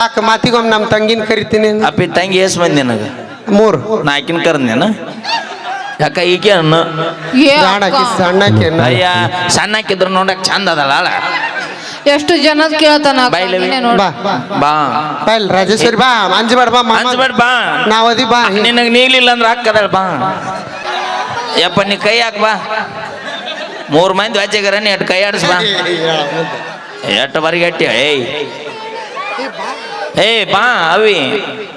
ಯಾಕ ಮಾತಿಗೊಮ್ಮೆ ನಮ್ಮ ತಂಗಿನ ಕರಿತೀನಿ ಅಪ್ಪಿ ತಂಗಿ ಎಸ್ ಮಂದಿ ನಿನಗ ಮೂರು ನಾಲ್ಕಿನ ಕರ್ನೇನ ಕರ್ದೇನ ಯಾಕ ಈಕೆ ಅಣ್ಣ ಏ ಸಣ್ಣಕ್ಕೆ ಅಕ್ಕ, ಸಣ್ಣಕಿ ಅಯ್ಯ ಸಣ್ಣ ಹಾಕಿದ್ರು ನೋಡಕ್ ಚಂದ ಅದಲ್ಲ ಅಲ್ಲ ಎಷ್ಟು ಜನ ಕೇಳ್ತಾನ ಅಕ್ಕ, ನೀನೇ ನೋಡು. ಬಾ ಬಾ ಬಾ ಇಲ್ಲಿ ರಾಜೇಶ್ವರಿ ಬಾ ಅಂಜಬೇಡ ಬಾ ಮಾಮ ಬಾ ಬಾ ನಾವದಿ ಬಾ ನಿನಗೆ ನೀಲಿಲ್ಲ ಅಂದ್ರೆ ಹಾಕದಳ ಬಾ ಯಪ್ಪ ನೀ ಕೈ ಹಾಕ್ ಬಾ ಮೂರು ಮಂದಿ ವಾಚ್ಯಗಾರ ನೀ ಎಟ್ ಕೈ ಆಡಿಸ್ ಬಾ ಎಟ್ಟ ಬಾರಿಗೆ ಏಯ್ ಏಯ್ ಏಯ್ ಬಾ ಅವಿ.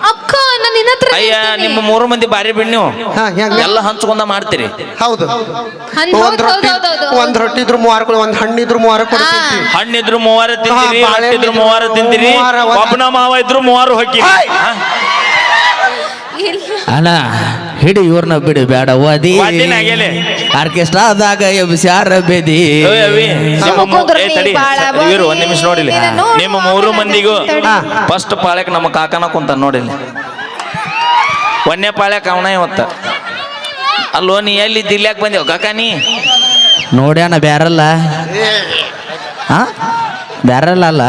ಅಕ್ಕ ನಾನು ನಿನ್ನ ಹತ್ರ ಅಯ್ಯ. ನಿಮ್ಮ ಮೂರು ಮಂದಿ ಬಾರಿ ಬಿಣ್ಣು ಹಾ ಹೆಂಗ ಎಲ್ಲ ಹಂಚ್ಕೊಂಡ ಮಾಡ್ತೀರಿ. ಹೌದು. ಒಂದು ಒಂದ್ ಹೌದ್ ರೊಟ್ಟಿ ಹೌದ್ ಮೂವಾರ ಹೌದ್. ಒಂದ್ ರೊಟ್ಟಿ ಇದ್ರು ಮೂವಾರ ಕೊಡು ಒಂದ್ ಹಣ್ಣು ಇದ್ರು ಮೂವಾರು ಕೊಡ್ತೀನಿ ಹಣ್ಣಿದ್ರು ಮೂವಾರ ತಿಂತೀರಿ ಹಾ, ಇದ್ರು ಮೂವಾರ ತಿಂತೀರಿ ಮೂವಾರ, ಒಂದ್- ಒಬ್ಬನ ಮಾವ ಇದ್ರು ಮೂವಾರು ಹೊಕ್ಕಿ ಇಲ್ಲ. ಅಣ್ಣ ಹಿಡಿ ಇವ್ರನ್ನ ಬಿಡಿ ಬೇಡ ಓದಿ. ಆರ್ಕೆಸ್ಟ್ರಾ ಆಗ್ಯಾಲೆ. ಆರ್ಕೆಸ್ಟ್ರಾದಾಗ ಎಬ್ಸ್ಯಾರ ಬೇದಿ ಇವರು ಒಂದ್ ನಿಮಿಷ ನೋಡಿಲ್ಲ ನಿಮ್ಮ ಮೂರು ಮಂದಿಗೂ. ಫಸ್ಟ್ ಪಾಳ್ಯಕ್ ನಮ್ಮ ಕಾಕನ ಕುಂತ ನೋಡಿಲ್ಲ ಒಂದನೇ ಪಾಳ್ಯಕ್ ಅವನ ಇವತ್ತ. ಅಲ್ಲೋ ನೀ ಎಲ್ಲಿ ದಿಲ್ಯಾಕ್ ಬಂದೇವ್ ಕಾಕ ನೀ? ನೋಡ್ಯಾನ ಬ್ಯಾರಲ್ಲ? ಹಾ? ಬ್ಯಾರಲ್ಲ ಅಲ್ಲ?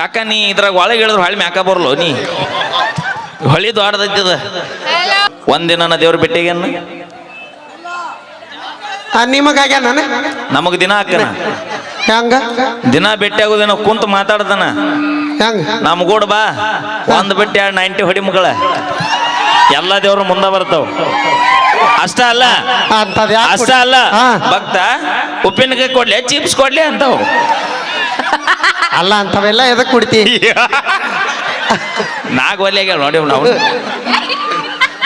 ಕಾಕ ನೀ ಇದ್ರಾಗ ಒಳಗೆ ಹೇಳಿದ್ರು ಹಳ್ಳಿ ಮ್ಯಾಕ ಬರ್ಲೋ ನೀ? ಹೊಳಿ ದೊಡ್ಡದೈತದ ಒಂದಿನ ದೇವ್ರ ಭೇಟಿಗೇನು ನಿಮಗಾಗ್ಯ ನಾನು ನಮಗ್ ದಿನ ಹಾಕನ ಹೆಂಗ? ದಿನ ಭೇಟಿ ಆಗೋದಿನ ಕುಂತ ಮಾತಾಡ್ತಾನ ಹೆಂಗ? ನಮ್ಗೂಡ ಬಾ. ಒಂದ್ ಬಿಟ್ಟು ಎರಡು ನೈಂಟಿ ಹೊಡಿ ಮಗಳ. ಎಲ್ಲ ದೇವ್ರು ಮುಂದೆ ಬರ್ತಾವ. ಅಷ್ಟ ಅಲ್ಲ. ಅಷ್ಟ ಅಲ್ಲ. ಭಕ್ತ ಉಪ್ಪಿನಕಾಯಿ ಕೊಡ್ಲಿ ಚಿಪ್ಸ್ ಕೊಡ್ಲಿ ಅಂತಾವ. ಅಲ್ಲ ಅಂತವೆಲ್ಲ ಎದಕ್ ಕುಡ್ತಿ? ನಾಗ ಒಲೆ ನೋಡಿ ನಾವು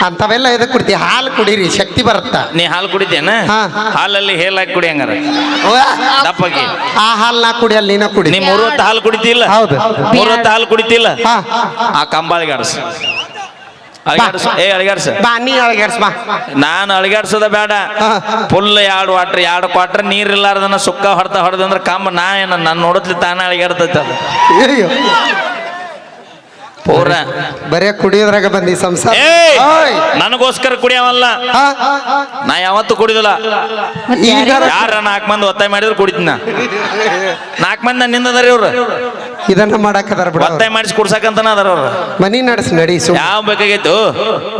ಅಂತವೆಲ್ಲ ಇದು ಕುಡಿತಿ? ಹಾಲು ಕುಡೀರಿ ಶಕ್ತಿ ಬರುತ್ತ? ನೀ ಹಾಲು ಕುಡಿತೇನ ಹಾ. ಹಾಲಲ್ಲಿ ಹೇಲಾಗಿ ಕುಡಿ ಹಂಗಾರ. ದಪ್ಪಗೆ. ಆ ಹಾಲ್ ನಾ ಕುಡಿಯಲ್ಲ ನೀನ ಕುಡಿ. ನೀ ಮೂರೊತ್ತು ಹಾಲು ಕುಡಿತಿಲ್ಲ? ಹೌದು. ಮೂರೊತ್ತು ಹಾಲು ಕುಡಿತಿಲ್ಲ? ಹಾ. ಆ ಕಂಬಾಳಿಗೆ ಆಡಸ್ ಅಳಿಗಾಡ್ಸ. ಏ ಅಳಿಗಾಡ್ಸ. ಬಾ ನೀ ಬಾ. ನಾನು ಅಳಿಗಾಡ್ಸೋದ ಬೇಡ. ಫುಲ್ ಎರಡು ವಾಟ್ರ್ ಎರಡು ಕ್ವಾಟ್ರ್ ನೀರ್ ಇಲ್ಲಾರ್ದನ್ನ ಸುಕ್ಕ ಹೊಡ್ತಾ ಹೊಡೆದಂದ್ರೆ ಕಂಬ ನಾ ಏನ ನಾನು ನೋಡತ್ಲಿ ತಾನೇ ಅಳಗಾಡ್ತೈತೆ ಅದು. ಪೂರ. ಬರೇ ಕುಡಿಯೋದ್ರಾಗ ಬಂದಿ ಸಂಸಾರ. ಏಯ್ ನನಗೋಸ್ಕರ ಕುಡಿಯವಲ್ಲ ಹಾ? ನಾ ಯಾವತ್ತೂ ಕುಡಿದಿಲ್ಲ. ಈಗ ಯಾರ ನಾಲ್ಕು ಮಂದಿ ಒತ್ತಾಯ ಮಾಡಿದ್ರು ಕುಡಿತೀನಿ ನಾ ನಾಲ್ಕು ಮಂದಿ ನನ್ನ ನಿಂದದಾರ ಇವ್ರು. ಇದನ್ನ ಮಾಡಾಕದಾರ ಬಿಡ ಒತ್ತಾಯ ಮಾಡಿಸಿ ಕುಡ್ಸಕಂತನ ಅದಾರ ಅವ್ರು. ಮನಿ ನಡ್ಸ್ ನಡಿ ಸುಮ್. ಯಾವ ಬೇಕಾಗಿತ್ತು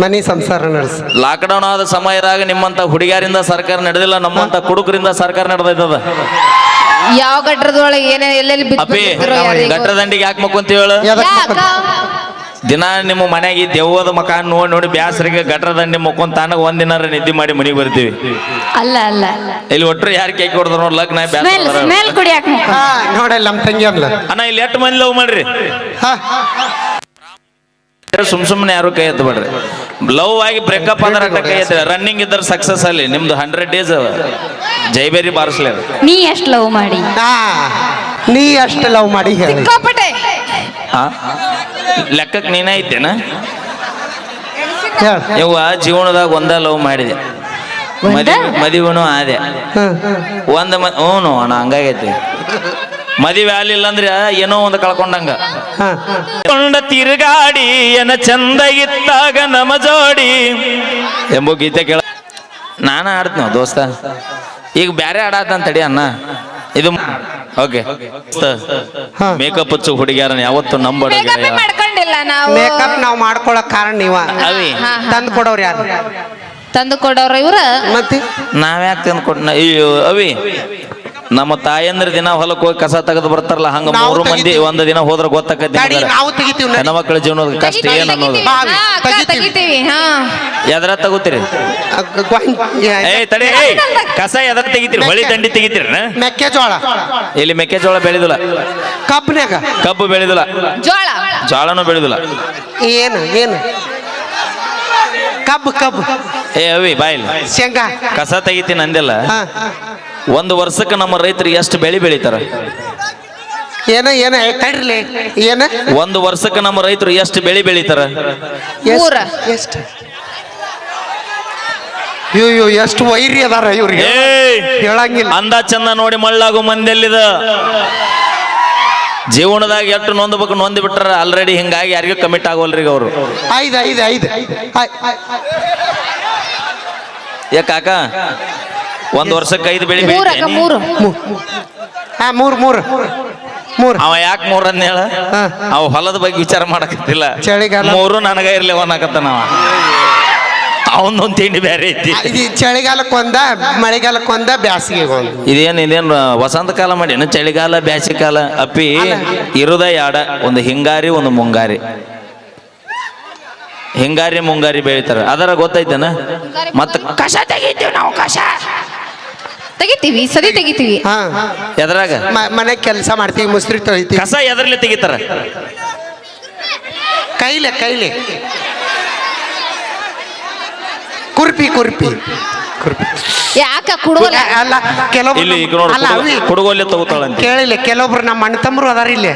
ಮನಿ ಸಂಸಾರ ನಡ್ಸ್. ಲಾಕ್ಡೌನ್ ಆದ ಸಮಯದಾಗ ನಿಮ್ಮಂತ ಹುಡುಗಿಯರಿಂದ ಸರ್ಕಾರ ನಡೆದಿಲ್ಲ ನಮ್ಮಂತ ಕುಡುಕರಿಂದ ಸರ್ಕಾರ ನಡೆದೈತದ. ಯಾವ ಗಟ್ಟರದೊಳಗೆ ಏನೇ ಎಲ್ಲೆಲ್ಲಿ ಬಿದ್ದು ಅಪ್ಪಿ ಯಾರಿಗೂ? ದಂಡಿಗೆ ಯಾಕೆ ಮಕ್ಕೊಂತ ಹೇಳು? ಯಾಕ? ದಿನ ನಿಮ್ಮ ಮನೆಗೆ ದೆವ್ವದ ಮಕ ನೋಡಿ ನೋಡಿ ಬ್ಯಾಸರಿಗೆ ಗಟ್ರ ನಿಮ್ಮ ಮುಕ್ಕೊಂಡ್ ತಾನಾಗ ಒಂದಿನಾರ ನಿದ್ದೆ ಮಾಡಿ ಮನೆಗೆ ಬರ್ತೀವಿ. ಅಲ್ಲ ಅಲ್ಲ. ಇಲ್ಲಿ ಒಟ್ರು ಯಾರು ಕೇಕ್ ಹೊಡೆದ್ರು ನೋಡ್ ಲಗ್ನ ಸ್ಮೆಲ್ ಬ್ಯಾಸ ಸ್ಮೆಲ್ ಕುಡಿಯಾಕ ಹಾ ನೋಡಲ್ಲ ನಮ್ಮ ತಂಗಿ ಅಣ್ಣ ಇಲ್ಲಿ ಎಷ್ಟು ಮಂದಿ ಲವ್ ಮಾಡ್ರಿ? ಹಾ. ಸುಮ್ ಸುಮ್ಮನೆ ಯಾರು ಕೈ ಎತ್ತಬೇಡ್ರಿ ಲವ್ ಆಗಿ ಬ್ರೇಕಪ್ ಅಂದ್ರೆ ಅಟ್ಟ ಕೈ ಎತ್ತ ರನ್ನಿಂಗ್ ಇದ್ರೆ ಸಕ್ಸಸ್ ಅಲ್ಲಿ. ನಿಮ್ದು ಹಂಡ್ರೆಡ್ ಡೇಸ್ ಜೈಬೇರಿ ಬಾರಿಸ್ಲಿ ನೀ ಎಷ್ಟು ಲವ್ ಮಾಡಿ? ಹಾ ನೀ ಅಷ್ಟು ಲವ್ ಮಾಡಿ ಹೇಳಿ. ಸಿಕ್ಕಾಪಟ್ಟೆ. ಆ? ಲೆಕ್ಕಕ್ಕೆ ನೀನೇ ಐತೇನ? ಇವ ಜೀವನದಾಗ ಒಂದ ಲವ್ ಮಾಡಿದೆ. ಮದಿ ಮದುವೆನೂ ಆದೆ. ಒಂದ ಮ ಹ್ಞೂ ಅಣ್ಣ ಹಂಗಾಗೈತಿ. ಮದುವೆ ಆಗ್ಲಿಲ್ಲ ಅಂದ್ರೆ ಏನೋ ಒಂದು ಕಳ್ಕೊಂಡಂಗ. ಕೊಂಡ ತಿರುಗಾಡಿ ಏನ ಚಂದ ಇತ್ತಾಗ ನಮ ಜೋಡಿ. ಎಂಬ ಗೀತೆ ಕೇಳ ನಾನ ಆಡ್ತೀನ ದೋಸ್ತ? ಈಗ ಬ್ಯಾರೆ ಆಡಾತಂತಡಿ ಅಣ್ಣ. ಇದು ಓಕೆ ಹಾ. ಮೇಕಪ್ ಹಚ್ಚು ಹುಡುಗಿಯರ ಯಾವತ್ತು ನಂಬರ್ ಮೇಕಪ್ ಮಾಡ್ಕೊಂಡಿಲ್ಲ ನಾವು. ಮೇಕಪ್ ನಾವು ಮಾಡ್ಕೊಳಕ್ ಕಾರಣ ನೀವ ಅವಿ. ತಂದು ಕೊಡೋರು ಯಾರು? ತಂದು ಕೊಡೋರು ಇವ್ರ? ಮತ್ತೆ? ನಾವ್ಯಾಕೆ ತಂದು ಕೊಟ್ಟ ಅಯ್ಯೋ ಅವಿ. ನಮ್ಮ ತಾಯಂದ್ರ ದಿನ ಹೊಲಕ್ಕೆ ಹೋಗಿ ಕಸ ತೆಗೆದು ಬರ್ತಾರಲ್ಲ ಹಂಗ ನಾವು ಮೂರು ಮಂದಿ ತೆಗಿತೀವಿ. ಒಂದ್ ದಿನ ಹೋದ್ರ ಗೊತ್ತಾಕತಿ ಜೀವನ ನಾವು ತೆಗಿತೀವಿ ನಡಿ. ಹೆಣ್ಮಕ್ಳ ಜೀವನದ ಕಷ್ಟ ಏನ್ ಅನ್ನೋದು? ಹಾ, ಅಕ್ಕ, ತೆಗಿತೀವಿ. ತೆಗಿತೀವಿ ಹಾ. ಎದ್ರ ತಗೋತೀರಿ? ಅಗ್- ಗ್ವಾಂಗ್- ಏ- ಏಯ್ ತಡಿ ಏಯ್ ಕಸ ಎದ್ರ ತೆಗಿತೀರಿ? ಹೊಳಿ ದಂಡಿ ತೆಗಿತೀರಿ ಮೆಕ್ಕೆಜೋಳ. ಇಲ್ಲಿ ಮೆಕ್ಕೆಜೋಳ ಬೆಳೆದಿಲ್ಲ? ಕಬ್ಬು ಕಬ್ಬು ಬೆಳೆದಿಲ್ಲ. ಜೋಳ. ಜೋಳನೂ ಬೆಳೆದಿಲ್ಲ. ಏನು ಏನು? ಕಬ್ಬು ಕಬ್ಬು. ಏ ಅವಿ ಬಾಯಿಲ್. ಶೇಂಗಾ. ಕಸ ತೆಗಿತೀನಿ ಅಂದಿಲ್ಲ. ಹಾ. ಒಂದು ವರ್ಷಕ್ಕೆ ನಮ್ಮ ರೈತರು ಎಷ್ಟು ಬೆಳೆ ಬೆಳಿತಾರ? ಏನ ಏನ ಏ, ಏನ? ಒಂದು ವರ್ಷಕ್ಕೆ ನಮ್ಮ ರೈತರು ಎಷ್ಟು ಬೆಳೆ ಬೆಳಿತಾರ? ಎಷ್ಟ್- ಅಯ್ಯೋ ಎಷ್ಟು ವೈರಿ ಅದಾರ ಇವ್ರಿಗೆ. ಹೇಳಂಗಿಲ್ಲ. ಅಂದ ಚಂದ ನೋಡಿ ಮಳ್ಳಾಗು ಮಂದೆಲ್ಲಿದ? ಜೀವನದಾಗ ಎಷ್ಟು ನೊಂದ್ಬೇಕು ನೊಂದ್ ಬಿಟ್ರ ಆಲ್ರೆಡಿ ಹಿಂಗಾಗಿ ಯಾರಿಗೂ ಕಮಿಟ್ ಆಗೋಲ್ರಿ ಅವರು. ಐದು ಐದು ಐದು. ಏ ಕಾಕ ಒಂದ್ ವರ್ಷಕ್ಕೆ ಐದು ಬೆಳಿ ಮೂರಕ್ಕ ಬೆಳಿತೀನಿ ಮೂರು. ಮೂ- ಹಾ ಮೂರು ಮೂರು. ಮೂರ್. ಅವ ಯಾಕೆ ಮೂರನ್ನ ಹೇಳ. ಅವ ಹೊಲದ ಬಗ್ಗೆ ವಿಚಾರ ಮಾಡಕತ್ತಿಲ್ಲ. ಚಳಿಗಾಲ. ಮೂರು ನನಗ ಇರ್ಲಿ ಅವನಾಕತ್ತಾನ ಅವ. ಅವನೊಂದ್ ತಿಂಡಿ ಬೇರೆ ಐತಿ. ಇದು ಚಳಿಗಾಲಕ್ಕೊಂದ ಮಳೆಗಾಲಕ್ಕೊಂದ ಬ್ಯಾಸಿಗೆ ಇದೇನು ಇದೇನು ಇದೇನ್ ವಸಂತ ಕಾಲ ಮಾಡಿ. ಚಳಿಗಾಲ ಬ್ಯಾಸಿಗೆ ಕಾಲ. ಅಪ್ಪಿ ಇರುದ ಯಾಡ ಒಂದು ಹಿಂಗಾರಿ ಒಂದು ಮುಂಗಾರಿ. ಹಿಂಗಾರಿ ಮುಂಗಾರಿ ಬೆಳಿತಾರ. ಅದರ ಗೊತ್ತೈತೇನ? ಮತ್ತ ಕಷ ತೆಗಿತೀವಿ ನಾವು ಕಷ ತೆಗಿತೀವಿ ಸರಿ ತೆಗಿತೀವಿ. ಹಾ. ಎದ್ರಾಗ? ಮನೆ ಕೆಲಸ ಮಾಡ್ತೀವಿ ಮುಸ್ರಿ ತೊಳಿತೀವಿ. ಕಸ ಎದ್ರಲ್ಲಿ ತೆಗಿತಾರ? ಕೈಲೆ ಕೈಲೆ. ಕುರ್ಪಿ ಕುರ್ಪಿ. ಕುರ್ಪಿ. ಯಾಕ ಕುಡುವಲ್ಲ ಅಲ್ಲ ಕೆಲವೊಬ್ರು ಇಲ್ಲಿ ಈಗ ನಮ್ಮ- ನೋಡು ಅಲ್ಲ ಅವಿ ಕುಡುಗೋಲೆ ತಗೋತಾಳಂತ. ಕೇಳಿಲ್ಲ ಕೆಲವೊಬ್ರು ನಮ್ಮ ಅಣ್ಣ ತಮ್ಮರು ಅದಾರ ಇಲ್ಲಿ.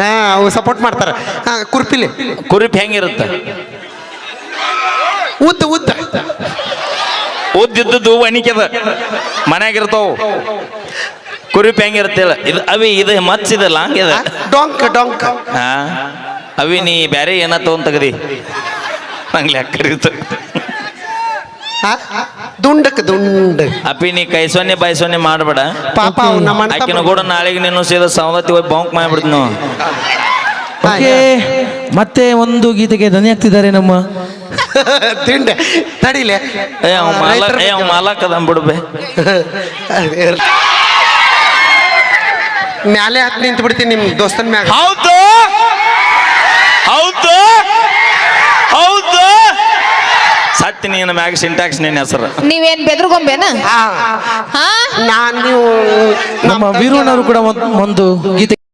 ಹಾ ಅವ್ರು ಸಪೋರ್ಟ್ ಮಾಡ್ತಾರ. ಹಾ ಕುರ್ಪಿಲಿ. ಕುರಿಪ್ ಹೆಂಗಿರುತ್ತೆ? ಉದ್ದ ಉದ್ದ. ಉದ್ದಿದ್ದದ್ದು ಒಣಿಕೆದ ಮನೆಯಾಗಿರ್ತಾವ. ಕುರಿಪಿ ಹೆಂಗಿರ್ತಿಲ್ಲ ಇದು ಅವಿ ಇದು ಮಚ್ಚಿದ ಲಾಂಗ್ ಇದೆ. ಡೊಂಕ್ ಡೊಂಕ್. ಹಾ ಅವಿ ನೀ ಬ್ಯಾರೆ ಏನ ತಗೊಂಡ್ ತೆಗದಿ? ನಂಗೆ ಲೆಕ್ಕರಿತು ದುಂಡಕ್ ದುಂಡ. ಅಪ್ಪಿ ನೀ ಕೈ ಸೊನ್ನೆ ಬಾಯಿ ಸೊನ್ನೆ ಮಾಡ್ಬೇಡ. ಪಾಪ ಆಕಿನ ಕೂಡ ನಾಳೆಗೆ ನೀನು ಸೀದಾ ಸವದತ್ತಿ ಹೋಗಿ ಬಾಂಕ್ ಮಾಡ್ಬಿಡ್ತು ಮತ್ತೆ ಒಂದು ಗೀತೆಗೆ ದನಿ ಹಾಕ್ತಿದ್ದಾರೆ ನಮ್ಮ ತಿಂಡೆ. ತಡಿಲೆ. ಏ ಅವ ಮಾಲ ಏ ಅವ್ ಬಿಡ್ಬೆ. ಮ್ಯಾಲೆ ಹತ್ತು ನಿಂತು ಬಿಡ್ತೀನಿ ನಿಮ್ ದೋಸ್ತನ ಮ್ಯಾಗ. ಹೌದು. ಹೌದು. ಹೌದು. ಸತ್ತಿ ನೀನು ಮ್ಯಾಗ ಸಿಂಟ್ಯಾಕ್ಸ್ ನಿನ್ನ ಹೆಸರು. ನೀವೇನ್ ಬೆದ್ರಗೊಂಬೇನ? ಹಾ. ಹಾ? ನಾನ್ ನೀವು ನಮ್ಮ ವೀರಣ್ಣವರು ಕೂಡ ಒಂದು- ಒಂದು ಗೀತೆ